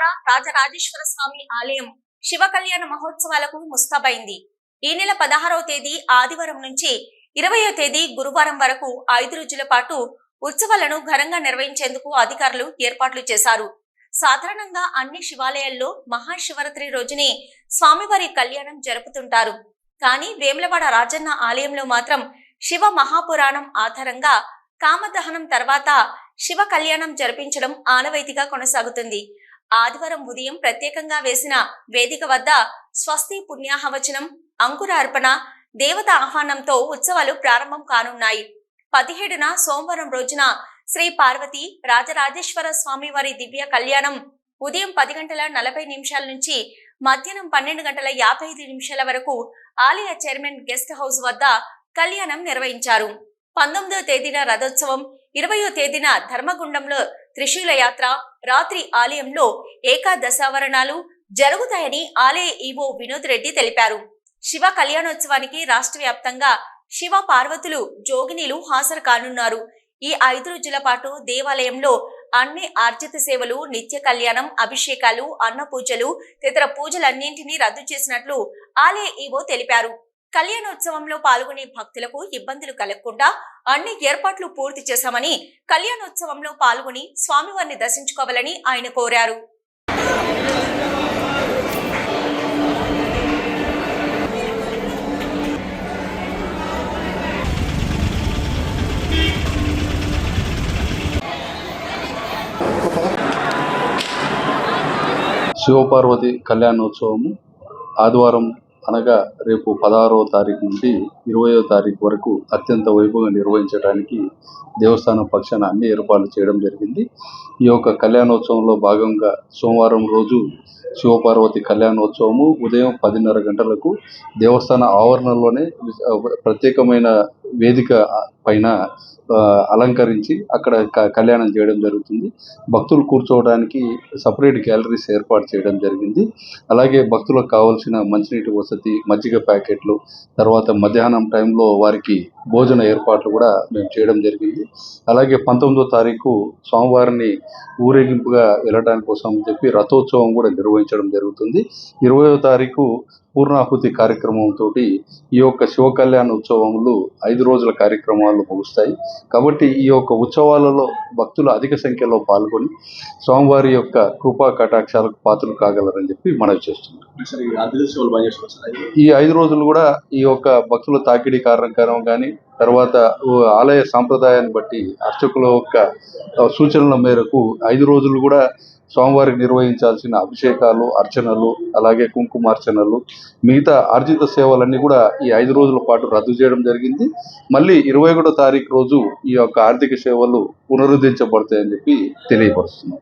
వేములవాడ రాజరాజేశ్వర స్వామి ఆలయం శివ కళ్యాణ మహోత్సవాలకు ముస్తాబైంది. ఈ నెల పదహారవ తేదీ ఆదివారం నుంచి ఇరవయో తేదీ గురువారం వరకు ఐదు రోజుల పాటు ఉత్సవాలను ఘనంగా నిర్వహించేందుకు అధికారులు ఏర్పాట్లు చేశారు. సాధారణంగా అన్ని శివాలయాల్లో మహాశివరాత్రి రోజునే స్వామివారి కళ్యాణం జరుపుతుంటారు. కానీ వేములవాడ రాజన్న ఆలయంలో మాత్రం శివ మహాపురాణం ఆధారంగా కామదహనం తర్వాత శివ కళ్యాణం జరిపించడం ఆనవాయితీగా కొనసాగుతుంది. ఆదివారం ఉదయం ప్రత్యేకంగా వేసిన వేదిక వద్ద స్వస్తి పుణ్యాహవచనం అంకురార్పణ దేవత ఆహ్వానంతో ఉత్సవాలు ప్రారంభం కానున్నాయి. పదిహేడున సోమవారం రోజున శ్రీ పార్వతి రాజరాజేశ్వర స్వామి వారి దివ్య కళ్యాణం ఉదయం పది గంటల నలభై నిమిషాల నుంచి మధ్యాహ్నం పన్నెండు గంటల యాభై ఐదు నిమిషాల వరకు ఆలయ చైర్మన్ గెస్ట్ హౌస్ వద్ద కళ్యాణం నిర్వహించారు. పంతొమ్మిదవ తేదీన రథోత్సవం ఇరవయో తేదీన ధర్మగుండంలో త్రిశూల యాత్ర రాత్రి ఆలయంలో ఏకాదశావరణాలు జరుగుతాయని ఆలయ ఈవో వినోద్ రెడ్డి తెలిపారు. శివ కళ్యాణోత్సవానికి రాష్ట్ర వ్యాప్తంగా శివ పార్వతులు జోగినీలు హాజరు కానున్నారు. ఈ ఐదు రోజుల పాటు దేవాలయంలో అన్ని ఆర్జిత సేవలు నిత్య కళ్యాణం అభిషేకాలు అన్న పూజలు తదితర పూజలన్నింటినీ రద్దు చేసినట్లు ఆలయ ఈవో తెలిపారు. కళ్యాణోత్సవంలో పాల్గొనే భక్తులకు ఇబ్బందులు కలగకుండా అన్ని ఏర్పాట్లు పూర్తి చేశామని కళ్యాణోత్సవంలో పాల్గొని స్వామివారిని దర్శించుకోవాలని ఆయన కోరారు. శివపార్వతి కళ్యాణోత్సవము ఆదివారం అనగా రేపు పదహారవ తారీఖు నుండి ఇరవయో తారీఖు వరకు అత్యంత వైభవంగా నిర్వహించడానికి దేవస్థానం పక్షాన అన్ని ఏర్పాట్లు చేయడం జరిగింది. ఈ యొక్క కళ్యాణోత్సవంలో భాగంగా సోమవారం రోజు శివపార్వతి కళ్యాణోత్సవము ఉదయం పదిన్నర గంటలకు దేవస్థాన ఆవరణలోనే ప్రత్యేకమైన వేదిక పైన అలంకరించి అక్కడ క- కళ్యాణం చేయడం జరుగుతుంది. భక్తులు కూర్చోవడానికి సపరేట్ గ్యాలరీస్ ఏర్పాటు చేయడం జరిగింది. అలాగే భక్తులకు కావాల్సిన మంచినీటి వసతి మజ్జిగ ప్యాకెట్లు తర్వాత మధ్యాహ్నం టైంలో వారికి భోజన ఏర్పాట్లు కూడా మేము చేయడం జరిగింది. అలాగే పంతొమ్మిదో తారీఖు స్వామివారిని ఊరేగింపుగా వెళ్ళడానికి కోసం అని చెప్పి రథోత్సవం కూడా నిర్వహించడం జరుగుతుంది. ఇరవయో తారీఖు పూర్ణాహుతి కార్యక్రమంతో ఈ యొక్క శివ కళ్యాణ ఉత్సవములు ఐదు రోజుల కార్యక్రమాలు ముగుస్తాయి. కాబట్టి ఈ యొక్క ఉత్సవాలలో భక్తులు అధిక సంఖ్యలో పాల్గొని స్వామివారి యొక్క కృపా కటాక్షాలకు పాత్రలు కాగలరని చెప్పి మనవి చేస్తున్నాం. ఈ ఐదు రోజులు కూడా ఈ యొక్క భక్తుల తాకిడి కారణం కానీ తర్వాత ఆలయ సాంప్రదాయాన్ని బట్టి అర్చకుల యొక్క సూచనల మేరకు ఐదు రోజులు కూడా స్వామివారికి నిర్వహించాల్సిన అభిషేకాలు అర్చనలు అలాగే కుంకుమార్చనలు మిగతా ఆర్జిత సేవలన్నీ కూడా ఈ ఐదు రోజుల పాటు రద్దు చేయడం జరిగింది. మళ్ళీ ఇరవై ఒకటో తారీఖు రోజు ఈ యొక్క ఆర్థిక సేవలు పునరుద్ధరించబడతాయని చెప్పి తెలియపరుస్తున్నాం.